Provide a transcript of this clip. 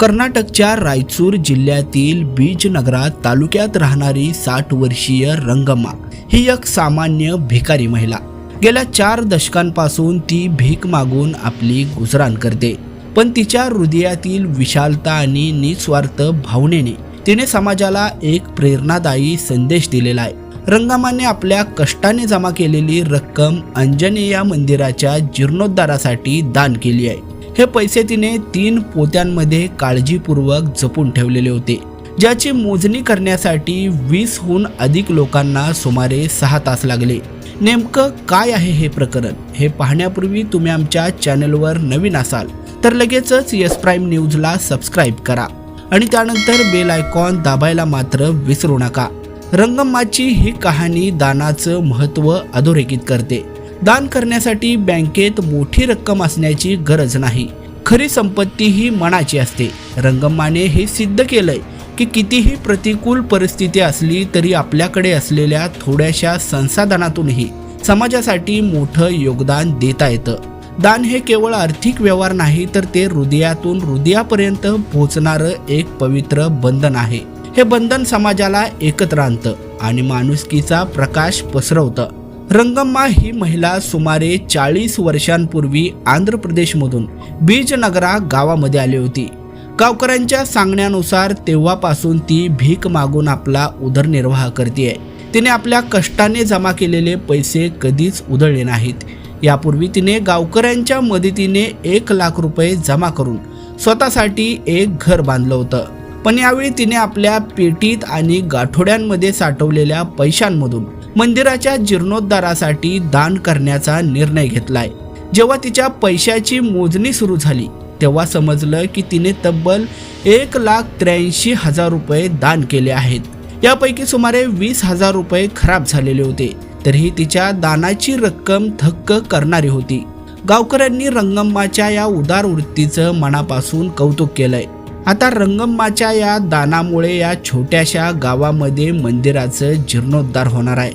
कर्नाटकच्या रायचूर जिल्ह्यातील बीजनगरात तालुक्यात राहणारी साठ वर्षीय रंगम्मा ही एक सामान्य भिकारी महिला. गेल्या चार दशकांपासून ती भीक मागून आपली गुजराण करते. पण तिच्या हृदयातील विशालता आणि निस्वार्थ भावनेने तिने समाजाला एक प्रेरणादायी संदेश दिलेला आहे. रंगामाने आपल्या कष्टाने जमा केलेली रक्कम अंजनेया मंदिराच्या जीर्णोद्धारासाठी दान केली आहे. हे पैसे तिने तीन पोत्यांमध्ये काळजीपूर्वक जपून ठेवलेले होते ज्याची मोजणी करण्यासाठी वीसहून अधिक लोकांना सुमारे सहा तास लागले. नेमकं काय आहे हे प्रकरण? हे पाहण्यापूर्वी तुम्ही आमच्या चॅनलवर नवीन असाल तर लगेचच यस प्राईम न्यूजला सबस्क्राईब करा आणि त्यानंतर बेल आयकॉन दाबायला मात्र विसरू नका. रंगम्माची ही कहाणी दानाचं महत्त्व अधोरेखित करते. दान करण्यासाठी बँकेत मोठी रक्कम असण्याची गरज नाही. खरी संपत्ती ही मनाची असते. रंगम्माने हे सिद्ध केलंय की कितीही प्रतिकूल परिस्थिती असली तरी आपल्याकडे असलेल्या थोड्याशा संसाधनातूनही समाजासाठी मोठं योगदान देता येतं. दान हे केवळ आर्थिक व्यवहार नाही तर ते हृदयातून हृदयापर्यंत पोहोचणारं एक पवित्र बंधन आहे. हे बंधन समाजाला एकत्र आणतं आणि माणुसकीचा प्रकाश पसरवतं. रंगम्मा ही महिला सुमारे चाळीस वर्षांपूर्वी आंध्र प्रदेशमधून बीजनगरा गावामध्ये आली होती. गावकऱ्यांच्या सांगण्यानुसार तेव्हापासून ती भीक मागून आपला उदरनिर्वाह करते तिने आपल्या कष्टाने जमा केलेले पैसे कधीच उधळले नाहीत. यापूर्वी तिने गावकऱ्यांच्या मदतीने एक लाख रुपये जमा करून स्वतःसाठी एक घर बांधलं होतं. पण यावेळी तिने आपल्या पेटीत आणि गाठोड्यांमध्ये साठवलेल्या पैशांमधून मंदिराच्या जीर्णोद्धारासाठी दान करण्याचा निर्णय घेतलाय. जेव्हा तिच्या पैशाची मोजणी सुरू झाली तेव्हा समजलं की तिने तब्बल एक लाख त्र्याऐंशी हजार रुपये दान केले आहेत. यापैकी सुमारे वीस हजार रुपये खराब झालेले होते. तरीही तिच्या दानाची रक्कम थक्क करणारी होती. गावकऱ्यांनी रंगम्माच्या या उदार वृत्तीचं मनापासून कौतुक केलंय. आता रंगम्माच्या या दानामुळे या छोट्याशा गावामध्ये मंदिराचं जीर्णोद्धार होणार आहे.